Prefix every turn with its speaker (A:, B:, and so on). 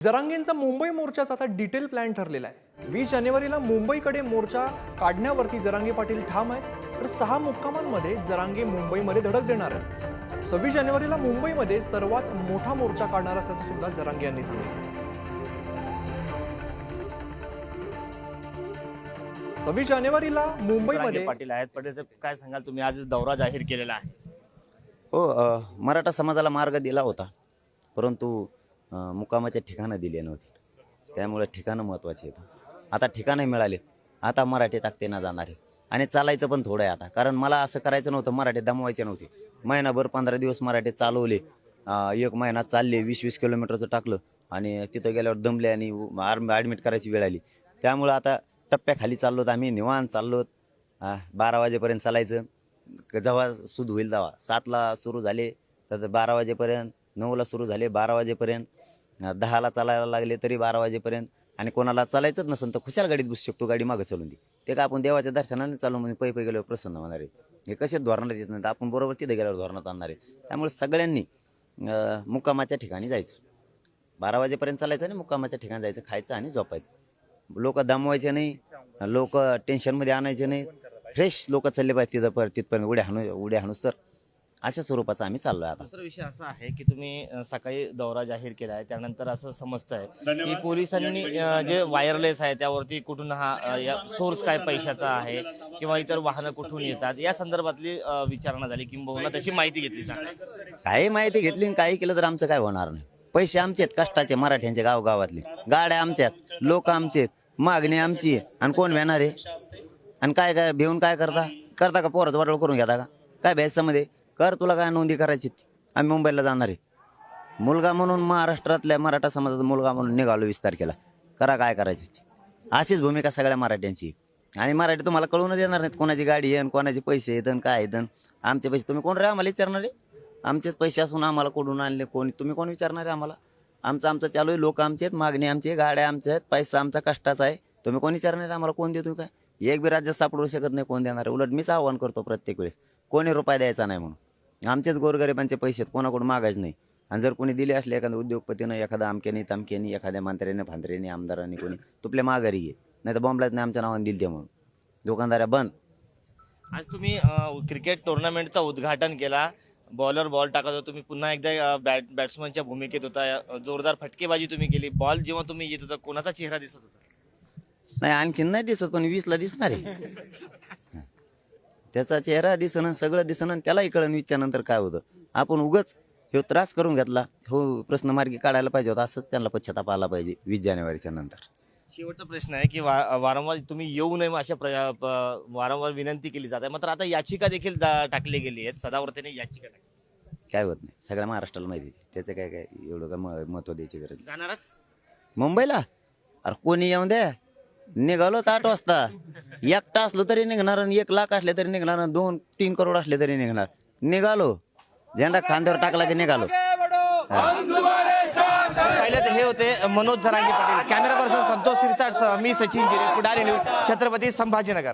A: जरांगेंचा मुंबई मोर्चाचा आता detail plan ठरलेला आहे. वीस जानेवारीला मुंबईकडे मोर्चा काढण्यावरती जरांगे पाटील ठाम आहे तर सहा मुक्कामांमध्ये जरांगे मुंबईमध्ये धडक देणार आहे सव्वीस जानेवारीला मुंबईमध्ये सर्वात मोठा मोर्चा काढणार असल्याचं सुद्धा जरांगे यांनी सांगितलं. सव्वीस जानेवारीला मुंबईमध्ये
B: पाटील आहेत पटेलचं काय सांगाल तुम्ही? आज दौरा जाहीर केलेला आहे.
C: हो मराठा समाजाला मार्ग दिला होता. परंतु मुकामाच्या ठिकाणं दिले नव्हते. त्यामुळे ठिकाणं महत्त्वाची आहेत. आता ठिकाणं मिळाले. आता मराठी ताकदीनं जाणार आहे आणि चालायचं पण थोडं आहे आता. कारण मला असं करायचं नव्हतं. मराठी दमवायचे नव्हते. महिनाभर पंधरा दिवस मराठी चालवले. एक महिना चालले. वीस वीस किलोमीटरचं टाकलं. आणि तिथं गेल्यावर दमले आणि आर्म ॲडमिट करायची वेळ आली. त्यामुळं आता टप्प्याखाली चाललोत आम्ही. निवांत चाललोत. बारा वाजेपर्यंत चालायचं. जेव्हा सुद होईल तेव्हा. सातला सुरू झाले. तर बारा वाजेपर्यंत नऊला सुरू झाले. बारा वाजेपर्यंत. दहाला चालायला लागले तरी बारा वाजेपर्यंत. आणि कोणाला चालायचंच नसेल तर खुशाल गाडीत बसू शकतो गाडी मागं चालून दे. ते का आपण देवाच्या दर्शनाने चालू म्हणजे पै पै गेल्यावर प्रसन्न होणार आहे हे कसे धोरणात येत नाही आपण बरोबर तिथे गेल्यावर धोरणात आणणार आहे त्यामुळे सगळ्यांनी मुक्कामाच्या ठिकाणी जायचं. बारा वाजेपर्यंत चालायचं आणि मुक्कामाच्या ठिकाणी जायचं खायचं आणि झोपायचं. लोक दमवायचे नाही लोक टेन्शनमध्ये आणायचे नाही. फ्रेश लोक चालले पाहिजे तिथं पर तिथपर्यंत उड्या हाणू उड्या हाणूस तर. अशा स्वरूपाचं आम्ही चाललो आहे आता.
B: दुसरा विषय असा आहे की तुम्ही अ, सकाळी दौरा जाहीर केला आहे त्यानंतर असं समजतंय की पोलिसांनी अ, जे वायरलेस आहे त्यावरती कुठून हा सोर्स काय पैशाचा आहे किंवा इतर वाहनं कुठून येतात या संदर्भातली अ, विचारणा झाली. किंबहुना त्याची माहिती घेतली जाते.
C: काही माहिती घेतली आणि काही केलं तर आमचं काय होणार नाही. पैसे आमचे आहेत कष्टाचे मराठ्यांचे गावगावातले. गाड्या आमच्या आहेत लोक आमचे आहेत मागणी आमची आहे. आणि कोण भेणार आहे? आणि काय काय भिवून काय करता? करता का पोरात वाटोळ करून घेता का? काय भ्यायचं मध्ये कर तुला काय नोंदी करायची ती. आम्ही मुंबईला जाणार आहे. मुलगा म्हणून महाराष्ट्रातल्या मराठा समाजाचा मुलगा म्हणून निघालो विस्तार केला करा काय करायची ती. अशीच भूमिका सगळ्या मराठ्यांची. आणि मराठी तुम्हाला कळूनच देणार नाहीत कोणाची गाडी आहे कोणाचे पैसे येतन काय येतन आमचे पैसे तुम्ही कोण रे आम्हाला विचारणार आहे? आमचेच पैसे असून आम्हाला कुठून आणले कोणी? तुम्ही कोण विचारणार आहे आम्हाला? आमचं आमचं चालू आहे लोक आमचे आहेत मागणी आमची आहे गाड्या आमच्या आहेत पैसा आमचा कष्टाचा आहे. तुम्ही कोण विचारणार आहे आम्हाला? कोण देतो काय? एक बी राज्य सापडू शकत नाही कोण देणार आहे? उलट मीच आव्हान करतो प्रत्येक वेळेस. कोणी रुपये द्यायचा नाही म्हणून. आमचेच गोरगरिबांचे पैसे आहेत कोणाकडून मागायचे नाही. आणि जर कोणी दिले असले एखाद्या उद्योगपतीनं एखादा अमक्यानी तमक्यानी एखाद्या मंत्र्याने फांत्र्याने आमदारांनी कोणी तुपल्या माघारी घे. नाही तर बॉम्बलाच नाही आमच्या नावाने दिल म्हणून. दुकानदाऱ्या बंद.
B: आज तुम्ही क्रिकेट टुर्नामेंटचं उद्घाटन केला. बॉलर बॉल टाकत होता. तुम्ही पुन्हा एकदा बॅट बॅट्समनच्या भूमिकेत होता. जोरदार फटकेबाजी तुम्ही केली. बॉल जेव्हा तुम्ही येत होता कोणाचा चेहरा दिसत होता?
C: नाही आणखीन नाही दिसत पण वीसला दिसणार आहे. त्याचा चेहरा दिसणं सगळं दिसणं त्यालाही कळण वीसच्या काय होतं? आपण उगच ह्यो त्रास करून घेतला हो प्रश्न मार्गी काढायला पाहिजे होता असंच त्यांना पश्चाताप आला पाहिजे वीस जानेवारीच्या नंतर.
B: शेवटचा प्रश्न आहे की वा- वारंवार तुम्ही येऊ नये अशा वारंवार विनंती केली जाते. मात्र आता याचिका देखील टाकली गेली आहे सदावर्तीने याचिका टाकली.
C: काय होत नाही. सगळ्या महाराष्ट्राला माहिती आहे. त्याचं काय काय एवढं काय महत्त्व द्यायची गरज.
B: जाणारच?
C: मुंबईला? अरे कोणी येऊन द्या. निघालोच आठ वाजता. एकटा असलो तरी निघणार आणि एक लाख असले तरी निघणार आणि दोन तीन करोड असले तरी निघणार. निघालो. झेंडा खांद्यावर टाकला की निघालो.
B: पहिले तर हे होते मनोज जरांगे पाटील. कॅमेरा पर्सन संतोष सिरसाटसह मी सचिन जिरे पुढारी न्यूज छत्रपती संभाजीनगर.